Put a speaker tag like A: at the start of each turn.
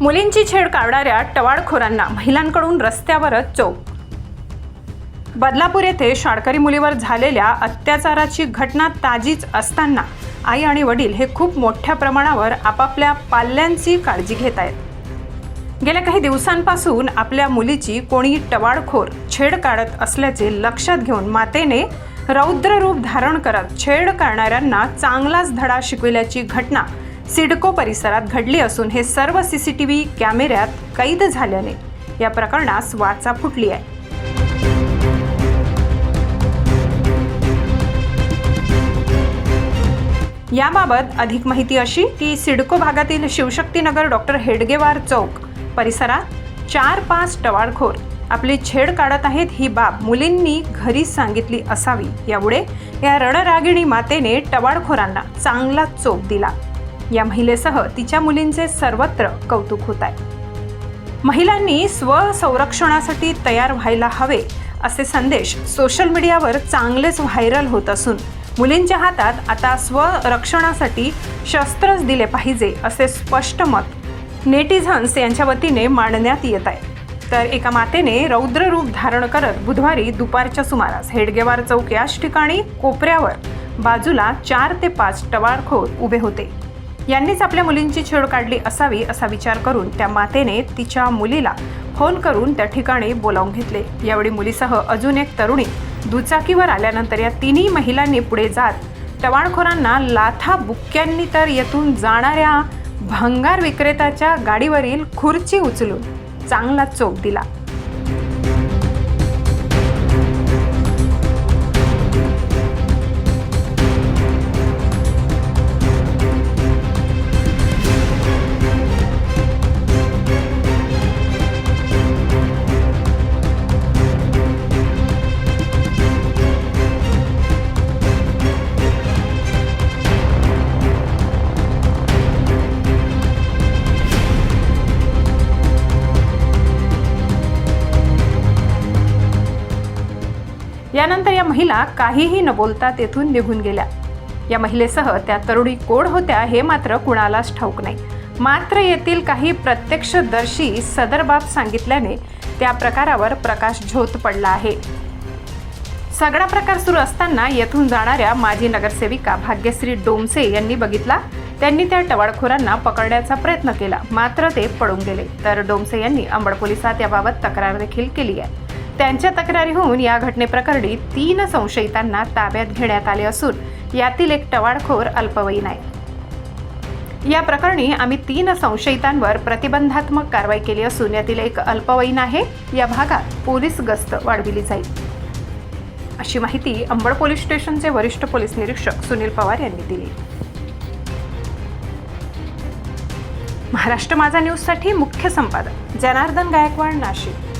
A: मुलींची छेड काढणाऱ्या टवाळखोरांना महिलांकडून रस्त्यावरच चोप. बदलापूर येथे शाळकरी मुलीवर झालेल्या अत्याचाराची घटना ताजीच असताना आई आणि वडील हे खूप मोठ्या प्रमाणावर आपापल्या पाल्यांची काळजी घेत आहेत. गेल्या काही दिवसांपासून आपल्या मुलीची कोणी टवाळखोर छेड काढत असल्याचे लक्षात घेऊन मातेने रौद्र रूप धारण करत छेड काढणाऱ्यांना चांगलाच धडा शिकविल्याची घटना सिडको परिसरात घडली असून हे सर्व सी सी टी व्ही कॅमेऱ्यात कैद झाल्याने या प्रकरणास वाचा फुटली आहे. याबाबत अधिक माहिती अशी की सिडको भागातील शिवशक्तीनगर डॉक्टर हेडगेवार चौक परिसरात चार पाच टवाळखोर आपली छेड काढत आहेत ही बाब मुलींनी घरी सांगितली असावी. यामुळे या रणरागिणी मातेने टवाळखोरांना चांगला चोप दिला. या महिलेसह तिच्या मुलींचे सर्वत्र कौतुक होत आहे. महिलांनी स्वसंरक्षणासाठी तयार व्हायला हवे असे संदेश सोशल मीडियावर चांगलेच व्हायरल होत असून मुलींच्या हातात आता स्वरक्षणासाठी शस्त्रच दिले पाहिजे असे स्पष्ट मत नेटिझन्स यांच्या वतीने मांडण्यात येत आहे. तर एका मातेने रौद्र रूप धारण करत बुधवारी दुपारच्या सुमारास हेडगेवार चौक याच ठिकाणी कोपऱ्यावर बाजूला चार ते पाच टवाळखोर उभे होते. यांनीच आपल्या मुलींची छेड काढली असावी असा विचार करून त्या मातेने तिच्या मुलीला फोन करून त्या ठिकाणी बोलावून घेतले. यावेळी मुलीसह अजून एक तरुणी दुचाकीवर आल्यानंतर या तिन्ही महिलांनी पुढे जात टवाळखोरांना लाथा बुक्क्यांनी तर येथून जाणाऱ्या भंगार विक्रेत्याच्या गाडीवरील खुर्ची उचलून चांगला चोप दिला. यानंतर या महिला काहीही न बोलता तेथून निघून गेल्या. या महिलेसह त्या तरुणी कोण होत्या हे मात्र कुणालाच ठाऊक नाही. मात्र येथील काही प्रत्यक्षदर्शी सदर बाब सांगितल्याने त्या प्रकारावर प्रकाश झोत पडला आहे. सगळा प्रकार सुरू असताना येथून जाणाऱ्या माजी नगरसेविका भाग्यश्री डोमसे यांनी बघितला. त्यांनी त्या टवाळखोरांना पकडण्याचा प्रयत्न केला. मात्र ते पळून गेले. तर डोमसे यांनी अंबड पोलिसात याबाबत तक्रार देखील केली आहे. त्यांच्या तक्रारीहून या घटनेप्रकरणी तीन संशयितांना ताब्यात घेण्यात आले असून यातील एक टवाळखोर अल्पवयीन आहे. या प्रकरणी आम्ही तीन संशयितांवर प्रतिबंधात्मक कारवाई केली असून यातील एक अल्पवयीन आहे. या भागात पोलीस गस्त वाढविली जाईल. अशी माहिती अंबड पोलीस स्टेशनचे वरिष्ठ पोलीस निरीक्षक सुनील पवार यांनी दिली. महाराष्ट्र माझा न्यूजसाठी मुख्य संपादक जनार्दन गायकवाड नाशिक.